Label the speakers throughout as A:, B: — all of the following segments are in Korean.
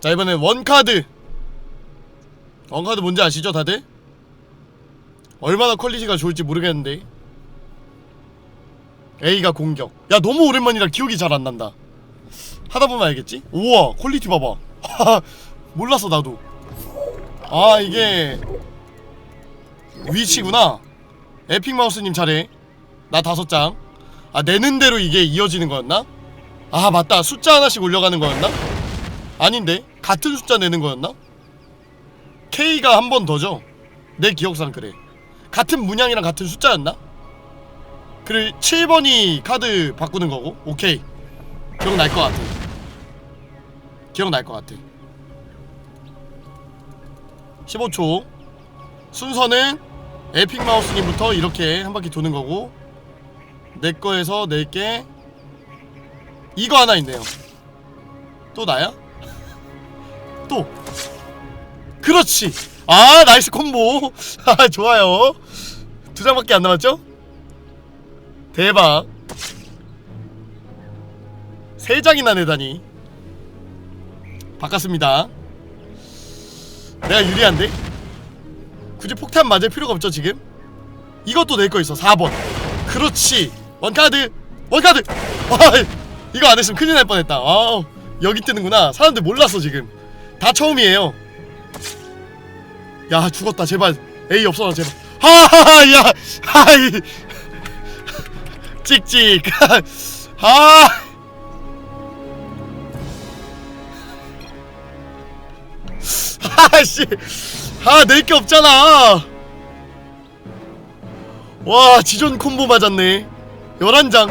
A: 자 이번엔 원카드. 원카드 뭔지 아시죠 다들? 얼마나 퀄리티가 좋을지 모르겠는데. A가 공격. 야 너무 오랜만이라 기억이 잘 안 난다. 하다보면 알겠지? 우와 퀄리티 봐봐. 몰랐어 나도. 아 이게 위치구나. 에픽 마우스님 잘해. 나 다섯 장아 내는 대로 이게 이어지는 거였나? 아 맞다. 숫자 하나씩 올려가는 거였나? 아닌데 같은 숫자 내는 거였나? K가 한 번 더죠? 내 기억상 그래 같은 문양이랑 같은 숫자였나? 그래 7번이 카드 바꾸는 거고 오케이 기억날 것 같아 기억날 것 같아 15초 순서는 에픽 마우스님부터 이렇게 한 바퀴 도는 거고 내 거에서 내게 이거 하나 있네요 또 나야? 또. 그렇지. 아 나이스 콤보. 아 좋아요. 두 장밖에 안 남았죠? 대박. 세 장이나 내다니. 바꿨습니다. 내가 유리한데? 굳이 폭탄 맞을 필요가 없죠 지금? 이것도 내거 있어 4번. 그렇지. 원카드! 원카드! 와 이거 안 했으면 큰일 날 뻔했다. 아 여기 뜨는구나. 사람들 몰랐어 지금 다 처음이에요. 야 죽었다. 제발. A 없어라 제발. 하하하 야 하이. 찍찍. 아. 아씨. 아낼게 없잖아. 와 지존 콤보 맞았네. 11장.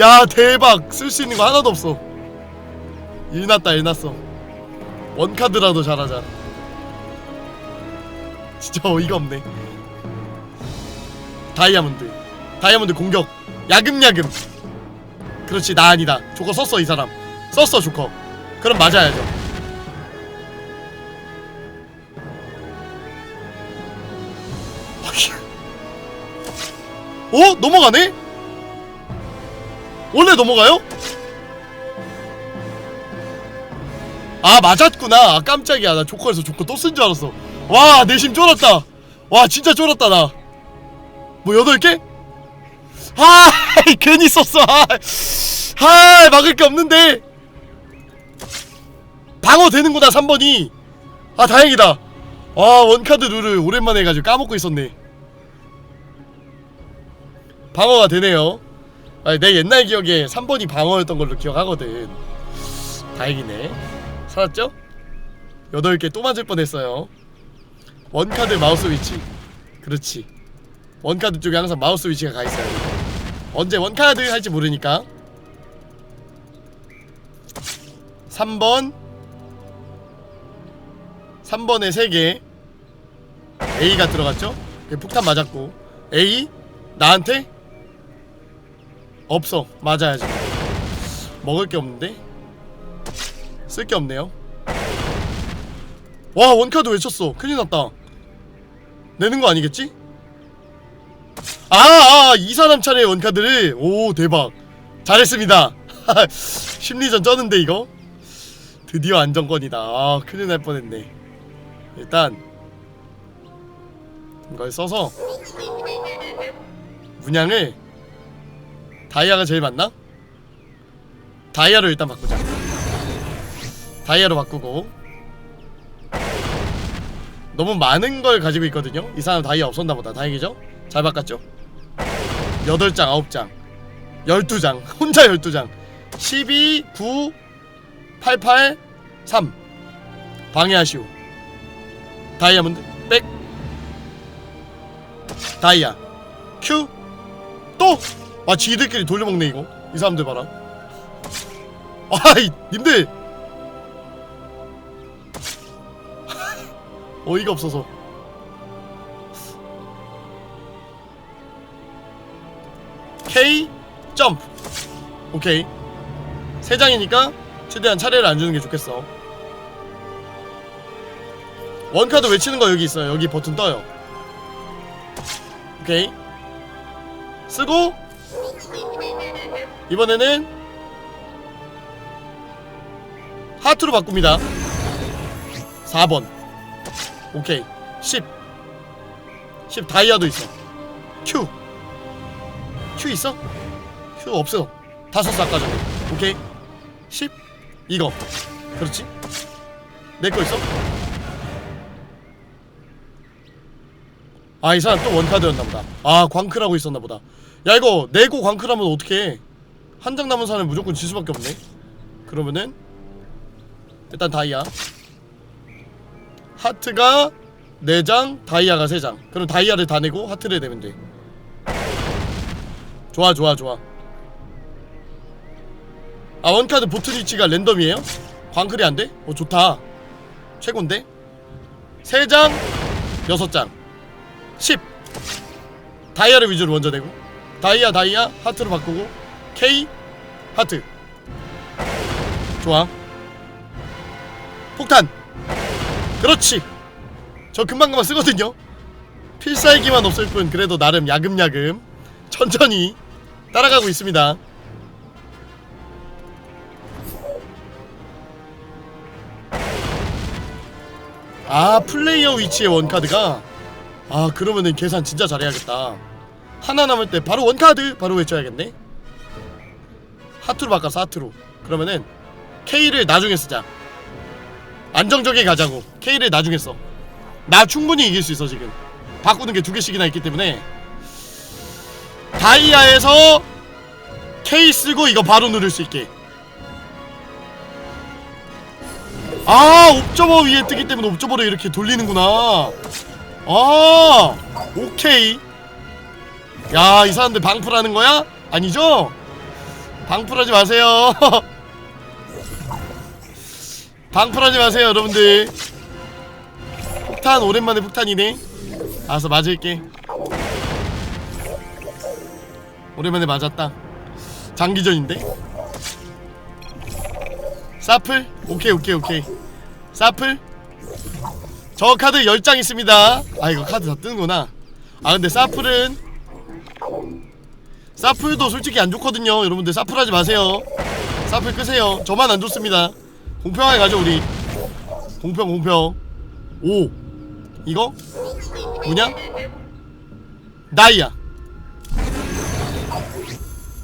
A: 야 대박. 쓸 수 있는 거 하나도 없어. 일났다 일났어 원카드라도 잘하자. 진짜 어이가 없네. 다이아몬드. 다이아몬드 공격. 야금야금. 그렇지 나 아니다. 조커 썼어 이 사람. 썼어 조커. 그럼 맞아야죠. 어? 넘어가네? 원래 넘어가요? 아 맞았구나. 아, 깜짝이야. 나 조커에서 조커 또 쓴 줄 알았어. 와 내심 쫄았다. 와 진짜 쫄았다 나 뭐 여덟 개? 아 괜히 썼어. 아, 아 막을 게 없는데. 방어 되는구나 3번이. 아 다행이다. 와 원카드 룰을 오랜만에 해가지고 까먹고 있었네. 방어가 되네요. 아니, 내 옛날 기억에 3번이 방어였던 걸로 기억하거든. 다행이네 살았죠? 8개 또 맞을 뻔했어요. 원카드 마우스 위치. 그렇지. 원카드 쪽에 항상 마우스 위치가 가있어야 돼. 언제 원카드 할지 모르니까. 3번. 3번에 3개. A가 들어갔죠? 폭탄 맞았고. A 나한테? 없어. 맞아야지. 먹을 게 없는데 쓸 게 없네요. 와 원카드 외쳤어? 큰일 났다. 내는 거 아니겠지? 아, 아, 이 사람 차례 원카드를. 오 대박. 잘했습니다. 심리전 쩌는데 이거? 드디어 안정권이다. 아 큰일 날 뻔했네. 일단 이걸 써서 문양을 다이아가 제일 맞나? 다이아로 일단 바꾸자 다이아로 바꾸고. 너무 많은 걸 가지고 있거든요. 이 사람 다이아 없었나 보다. 다행이죠? 잘 바꿨죠? 8장 9장. 12장. 혼자 12장. 12 9 88 3 방해하시오 다이아몬드. 백. 다이아. 큐. 또! 아 지들끼리 돌려먹네 이거. 이 사람들 봐라. 아이 님들 어이가 없어서. K 점프 오케이 세 장이니까 최대한 차례를 안 주는 게 좋겠어. 원카드 외치는 거 여기 있어요. 여기 버튼 떠요. 오케이 쓰고 하트로 바꿉니다. 4번 오케이. 10 10 다이아도 있어. Q Q 있어? Q 없어. 다섯 개 아까 전에. 오케이. 10 이거. 그렇지? 내 거 있어? 아 이 사람 또 원카드였나 보다. 아 광클하고 있었나 보다. 야 이거 내고 광클하면 어떡해? 한장 남은 사람이 무조건 질 수밖에 없네. 그러면은 일단 다이아 하트가 4장 다이아가 3장. 그럼 다이아를 다 내고 하트를 내면 돼. 좋아 좋아 좋아. 아 원카드 보트 위치가 랜덤이에요? 광클이 안 돼? 어 좋다. 최곤데? 3장 6장. 10 다이아를 위주로 먼저 내고. 다이아 다이아 하트로 바꾸고. K 하트. 좋아. 폭탄 그렇지. 저 금방금방 쓰거든요. 필살기만 없을 뿐 그래도 나름 야금야금 천천히 따라가고 있습니다. 아 플레이어 위치의 원카드가? 아 그러면은 계산 진짜 잘해야겠다. 하나 남을 때 바로 원카드! 바로 외쳐야겠네. 하트로 바꿔서 하트로. 그러면은 K를 나중에 쓰자 안정적이게 가자고 K를 나중에 써 나 충분히 이길 수 있어 지금. 바꾸는 게 두 개씩이나 있기 때문에. 다이아에서 K 쓰고 이거 바로 누를 수 있게. 아 옵저버 위에 뜨기 때문에 옵저버를 이렇게 돌리는구나. 아 오케이. 야 이 사람들 방풀하는 거야? 아니죠? 방풀하지 마세요 방풀하지 마세요 여러분들. 폭탄 오랜만에 폭탄이네. 알아서 맞을게. 오랜만에 맞았다. 장기전인데? 사플? 오케이 오케이 오케이. 사플? 저 카드 10장 있습니다. 아 이거 카드 다 뜨는구나. 아 근데 사플은 사플도 솔직히 안 좋거든요. 여러분들 사플 하지 마세요. 사플 끄세요. 저만 안 좋습니다 공평하게 가죠 우리. 공평 공평. 오. 이거? 뭐냐? 나이야.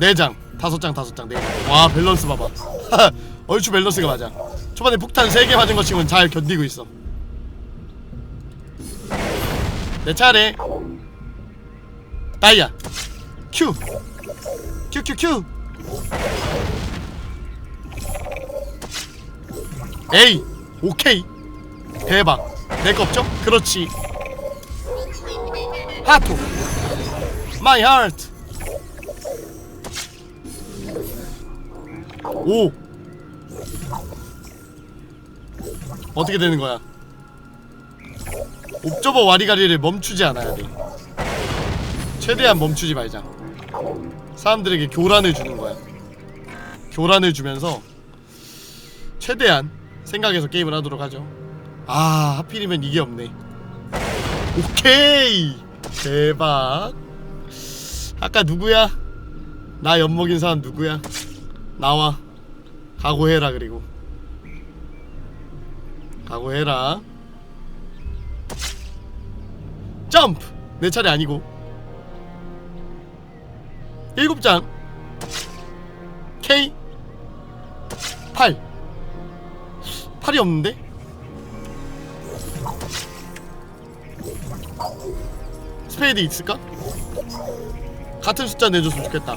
A: 4장. 5장 5장. 4장. 와 밸런스 봐봐. 얼추 밸런스가 맞아. 초반에 폭탄 3개 맞은 것 치고는 잘 견디고 있어. 내 차례. 다이아 큐. 큐큐큐 에이 오케이. 대박. 내 거 없죠? 그렇지. 하토 마이 하트 오. 어떻게 되는 거야? 옵저버 와리가리를 멈추지 않아야 돼. 최대한 멈추지 말자. 사람들에게 교란을 주는 거야. 교란을 주면서 최대한 생각해서 게임을 하도록 하죠. 아 하필이면 이게 없네. 오케이! 대박. 아까 누구야? 나 엿먹인 사람 누구야? 나와. 각오해라 그리고. 각오해라. 점프! 내 차례 아니고. 일곱 장. K 8 8이 없는데? 스페이드 있을까? 같은 숫자 내줬으면 좋겠다.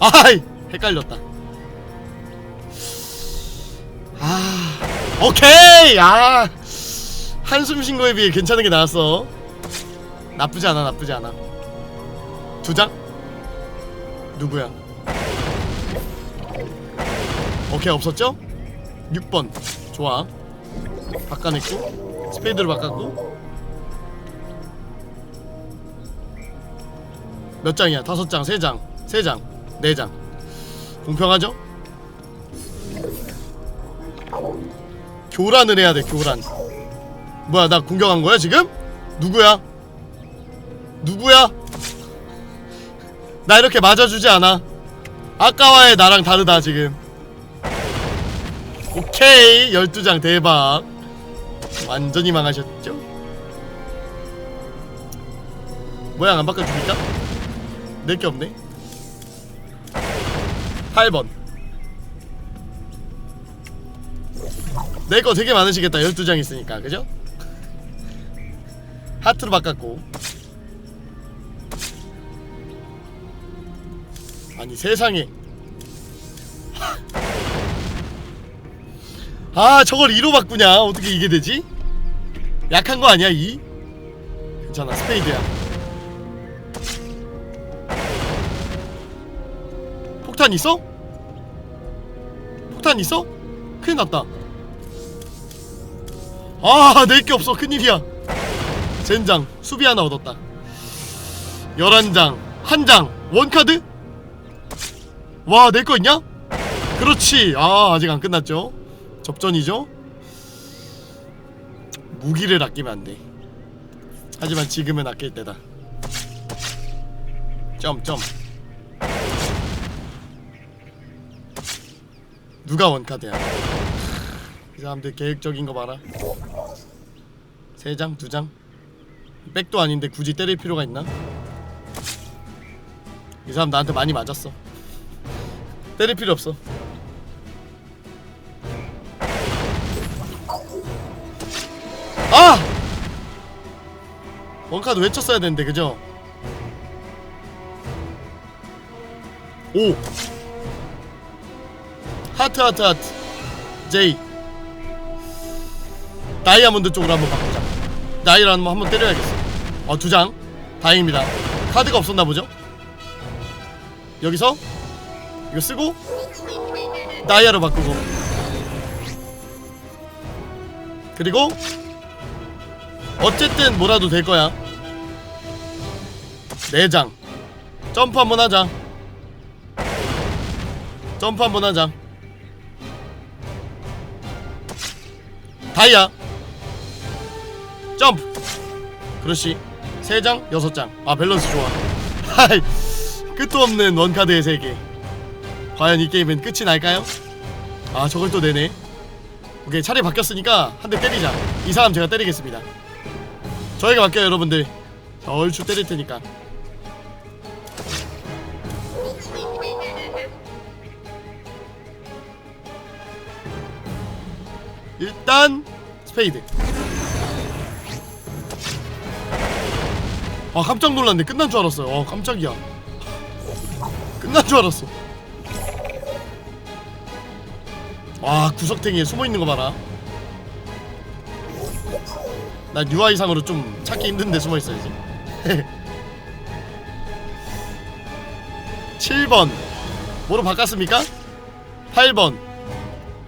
A: 아이! 헷갈렸다. 아 오케이! 아 한숨 쉰 거에 비해 괜찮은 게 나왔어. 나쁘지 않아 나쁘지 않아. 두 장? 누구야 오케이 없었죠? 6번 좋아 바꿔냈고 스페이드로 바꿨고 몇 장이야? 다섯 장, 세 장, 세 장, 네 장. 공평하죠? 교란을 해야 돼, 교란. 뭐야, 나 공격한 거야, 지금? 누구야? 누구야? 나 이렇게 맞아주지 않아. 아까와의 나랑 다르다, 지금. 오케이 12장 대박. 완전히 망하셨죠? 모양 안 바꿔줍니까? 낼게 없네. 8번. 내 거 되게 많으시겠다. 12장 있으니까. 그죠? 하트로 바꿨고. 아니 세상에 아 저걸 2로 바꾸냐 어떻게 이게 되지? 약한 거 아니야 2? 괜찮아 스페이드야 폭탄 있어? 폭탄 있어? 큰일 났다 아 낼 게 없어 큰일이야 젠장 수비 하나 얻었다 11장 한장 원카드? 와내거 있냐? 그렇지 아 아직 안 끝났죠 접전이죠 무기를 아끼면 안돼 하지만 지금은 아낄 때다 점점 누가 원카드야 이 사람들 계획적인 거 봐라 세 장, 두 장. 백도 아닌데 굳이 때릴 필요가 있나? 이 사람 나한테 많이 맞았어. 때릴 필요 없어. 아! 원카드 외쳤어야 되는데 그죠? 오! 하트 하트 하트. 제이. 다이아몬드 쪽으로 한번 바꾸자. 나이를 한번 한번 때려야겠어. 어 두 장? 다행입니다. 카드가 없었나 보죠? 여기서? 이거 쓰고? 다이아로 바꾸고. 그리고 어쨌든 뭐라도 될 거야. 네장. 점프 한번 하자. 점프 한번 하자. 다이아. 점프. 그렇지. 세장 여섯 장아 밸런스 좋아. 하이. 끝도 없는 원카드의 세계. 과연 이 게임은 끝이 날까요? 아 저걸 또 내네. 오케이 차례 바뀌었으니까 한 대 때리자. 이 사람 제가 때리겠습니다 저희가 바뀌어요 여러분들 자, 얼추 때릴 테니까. 일단 스페이드. 아 깜짝 놀랐네. 끝난 줄 알았어요. 어 깜짝이야. 끝난 줄 알았어. 와 구석탱이에 숨어있는 거 봐라 난 UI상으로 좀 찾기 힘든데 숨어 있어야지 7번. 뭐로 바꿨습니까? 8번.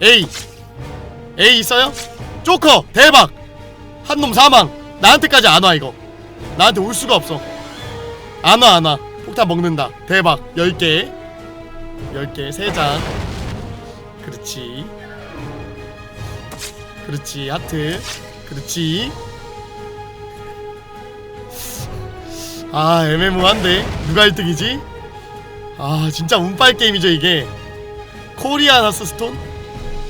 A: A. A 있어요? 조커! 대박! 한 놈 사망! 나한테까지 안 와 이거. 나한테 올 수가 없어. 안 와 안 와. 폭탄 먹는다. 대박. 10개. 10개 3장. 그렇지. 그렇지. 하트. 그렇지 아 애매모호한데 누가 1등이지? 아 진짜 운빨 게임이죠 이게 코리아 나스 스톤?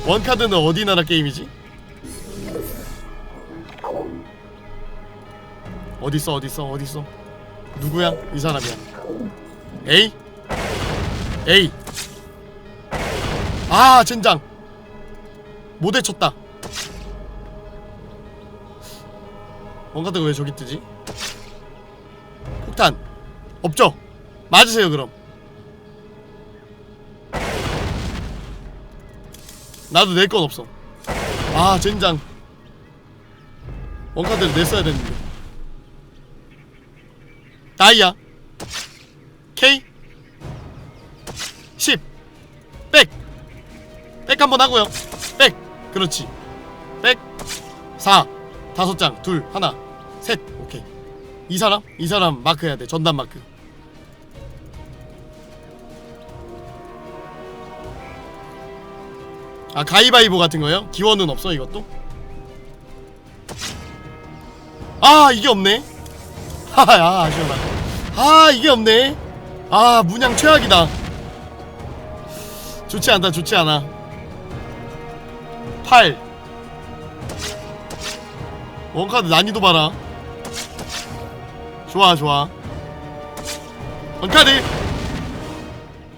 A: 원카드는 어디 나라 게임이지? 어딨어 어딨어 어딨어 누구야? 이 사람이야 에이? 에이 아 젠장 못 외쳤다 원카드가 왜 저기 뜨지? 폭탄 없죠? 맞으세요 그럼. 나도 낼 건 없어. 아 젠장. 원카드를 냈어야 됐는데. 다이아. K. 10 백! 백 한번 하고요. 백! 그렇지. 백. 4 다섯 장. 둘 하나. 셋. 오케이 이 사람? 이 사람 마크 해야 돼. 전담 마크. 아 가위바위보 같은 거요? 기원은 없어 이것도? 아 이게 없네. 하하 아쉬워라 아 이게 없네. 아 문양 최악이다. 좋지 않다 좋지 않아. 8 원카드 난이도 봐라 좋아 좋아. 원카드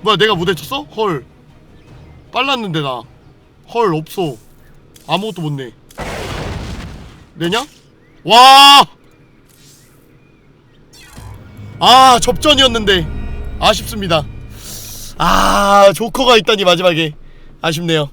A: 뭐야 내가 무대 쳤어? 헐. 빨랐는데 나. 헐 없어. 아무것도 못내. 내냐? 와! 아 접전이었는데. 아쉽습니다. 아 조커가 있다니 마지막에. 아쉽네요